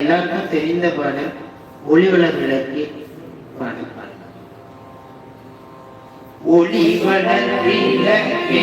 எல்லாருக்கும் தெரிந்த பாடல் ஒளிவள விளக்கு பாடல். ஒளி ஒளிவளர் விளக்கே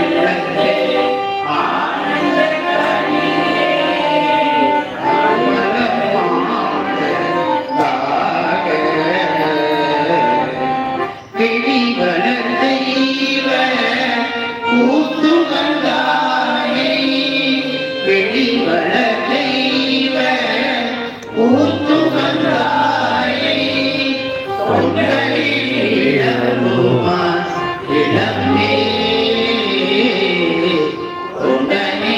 கிழிவளர் தெய்வ கூத்துகந்தானே தொண்டரில் இளமுமா இளமே தொண்டனே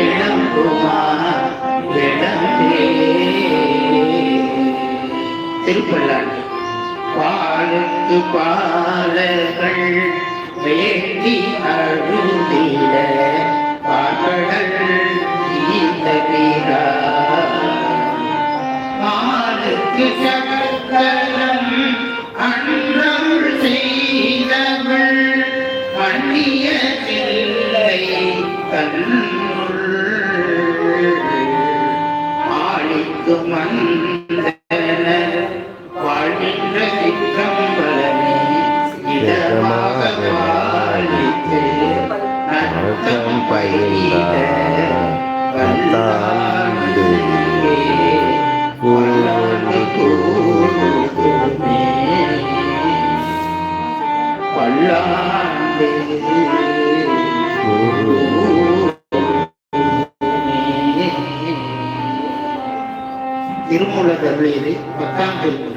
இளங்குமா இளமே திருப்பல்லாண்டு பாலுக்கு பாலகள் வேண்டி அழுதிட பாடல் ஈந்த வீரா மாலுக்கு சகலம் அன்றருள் செய்தவள் மன்னிய சில்லை தன்னுள் திருமூல தருளியது பத்தாம் திருக்குறள்